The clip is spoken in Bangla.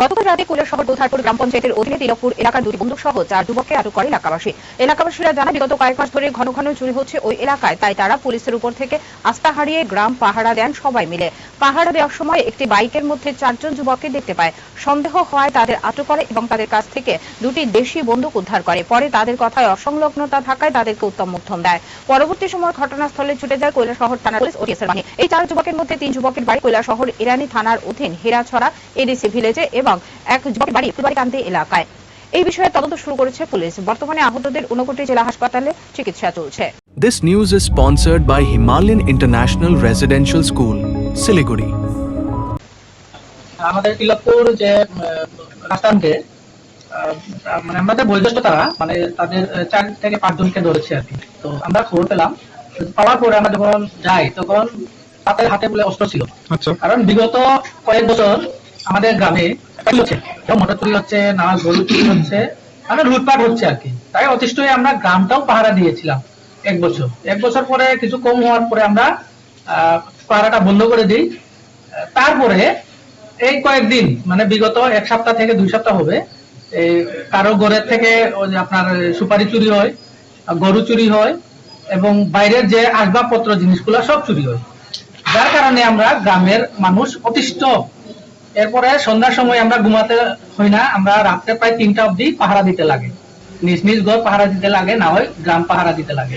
গতকাল রাতে কৈলাসহর দোধারপুর গ্রাম পঞ্চায়েতের অধীনে তিলকপুর এলাকার দুটি বন্দুক সহ চার যুবককে আটক করে এলাকাবাসী। এলাকাবাসীরা জানায়, বিগত কয়েক মাস ধরে ঘন ঘন চুরি হচ্ছে ওই এলাকায়। তাই তারা পুলিশের উপর থেকে আস্থা হারিয়ে গ্রাম পাহারা দেন সবাই মিলে। পাহারা দেওয়ার সময় একটি বাইকের মধ্যে চারজন যুবককে দেখতে পায়। সন্দেহ হওয়ায় তাদের আটক করে এবং তাদের কাছ থেকে দুটি দেশি বন্দুক উদ্ধার করে। পরে তাদের কথায় অসংলগ্নতা থাকায় তাদেরকে উত্তম মধ্যম দেয়। পরবর্তী সময় ঘটনাস্থলে ছুটে যায় কৈলাসহর থানার পুলিশ ও টিএসএর বাহিনী। এই চার যুবকের মধ্যে তিন যুবকের বাড়ি কৈলাসহর ইরানি থানার অধীন হীরাছড়া এডিসি ভিলেজে এবং এক যুবকের বাড়ি ফুলবাড়িকান্দি এলাকায়। এই বিষয়ে তদন্ত শুরু করেছে পুলিশ। বর্তমানে আহতদের ঊনকোটি জেলা হাসপাতালে চিকিৎসা চলছে। This news is sponsored by Himalayan International Residential School, Siliguri. আমাদের তিলকপুর যে রাস্তানকে মানে আমাদের বয়োজ্যেষ্ঠ মানে তাদের চার থেকে পাঁচজনকে ধরেছে আর কি। তো আমরা খবর পেলাম পাওয়ার পরে আমরা যখন যাই তখন তাদের হাতে বলে অস্ত্র ছিল। আচ্ছা। কারণ বিগত কয়েক বছর আমাদের গ্রামে হচ্ছে। মোটর চুরি হচ্ছে নানা গরু চুরি হচ্ছে মানে লুটপাট হচ্ছে আর কি। তাই অতিষ্ঠ হয়ে আমরা গ্রামটাও পাহারা দিয়েছিলাম এক বছর। এক বছর পরে, কিছু কম হওয়ার পরে আমরা পাহারাটা বন্ধ করে দিই। তারপরে এই কয়েকদিন মানে বিগত এক সপ্তাহ থেকে দুই সপ্তাহ হবে কারও ঘরের থেকে আপনার সুপারি চুরি হয়, গরু চুরি হয়, এবং বাইরের যে আসবাবপত্র, জিনিসগুলো সব চুরি হয়। যার কারণে আমরা গ্রামের মানুষ অতিষ্ঠ এরপরে সন্ধ্যার সময় আমরা ঘুমাতে হই না আমরা রাত্রে প্রায় তিনটা অব্দি পাহারা দিতে লাগে। নিজ নিজ ঘর পাহারা দিতে লাগে না হয় গ্রাম পাহারা দিতে লাগে।